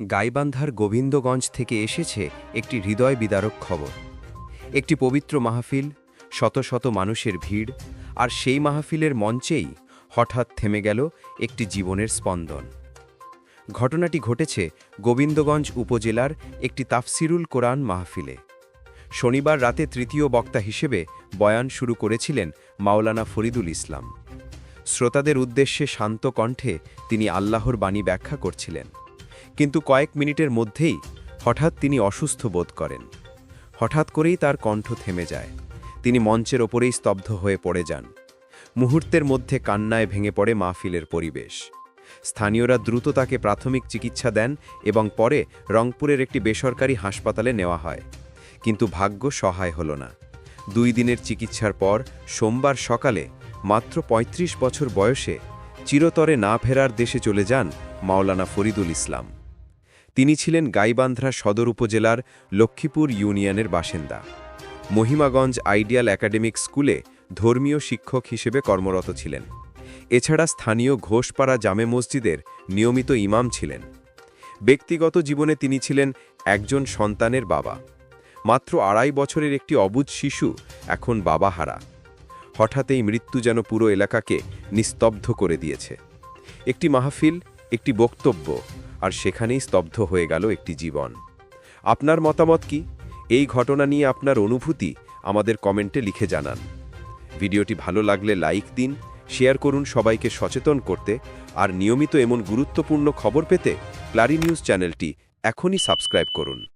গাইবান্ধার গোবিন্দগঞ্জ থেকে এসেছে একটি হৃদয় বিদারক খবর। একটি পবিত্র মাহফিল, শত শত মানুষের ভিড়, আর সেই মাহফিলের মঞ্চেই হঠাৎ থেমে গেল একটি জীবনের স্পন্দন। ঘটনাটি ঘটেছে গোবিন্দগঞ্জ উপজেলার একটি তাফসিরুল কোরআন মাহফিলে। শনিবার রাতে তৃতীয় বক্তা হিসেবে বয়ান শুরু করেছিলেন মাওলানা ফরিদুল ইসলাম। শ্রোতাদের উদ্দেশ্যে শান্ত কণ্ঠে তিনি আল্লাহর বাণী ব্যাখ্যা করছিলেন। কিন্তু কয়েক মিনিটের মধ্যেই হঠাৎ তিনি অসুস্থ বোধ করেন। হঠাৎ করেই তার কণ্ঠ থেমে যায়। তিনি মঞ্চের ওপরেই স্তব্ধ হয়ে পড়ে যান। মুহূর্তের মধ্যে কান্নায় ভেঙে পড়ে মাহফিলের পরিবেশ। স্থানীয়রা দ্রুত তাকে প্রাথমিক চিকিৎসা দেন এবং পরে রংপুরের একটি বেসরকারি হাসপাতালে নেওয়া হয়। কিন্তু ভাগ্য সহায় হল না। দুই দিনের চিকিৎসার পর সোমবার সকালে মাত্র ৩৫ বছর বয়সে চিরতরে না ফেরার দেশে চলে যান মাওলানা ফরিদুল ইসলাম। তিনি ছিলেন গাইবান্ধ্রা সদর উপজেলার লক্ষ্মীপুর ইউনিয়নের বাসিন্দা। মহিমাগঞ্জ আইডিয়াল একাডেমিক স্কুলে ধর্মীয় শিক্ষক হিসেবে কর্মরত ছিলেন। এছাড়া স্থানীয় ঘোষপাড়া জামে মসজিদের নিয়মিত ইমাম ছিলেন। ব্যক্তিগত জীবনে তিনি ছিলেন একজন সন্তানের বাবা। মাত্র আড়াই বছরের একটি অবুধ শিশু এখন বাবাহারা হঠাৎ এই মৃত্যু যেন পুরো এলাকাকে নিস্তব্ধ করে দিয়েছে। একটি মাহফিল, একটি বক্তব্য আর সেখানেই স্তব্ধ হয়ে গেল একটি জীবন। আপনার মতামত কি? এই ঘটনা নিয়ে আপনার অনুভূতি আমাদের কমেন্টে লিখে জানান। ভিডিওটি ভালো লাগলে লাইক দিন, শেয়ার করুন সবাইকে সচেতন করতে, আর নিয়মিত এমন গুরুত্বপূর্ণ খবর পেতে ক্লারি নিউজ চ্যানেলটি এখনই সাবস্ক্রাইব করুন।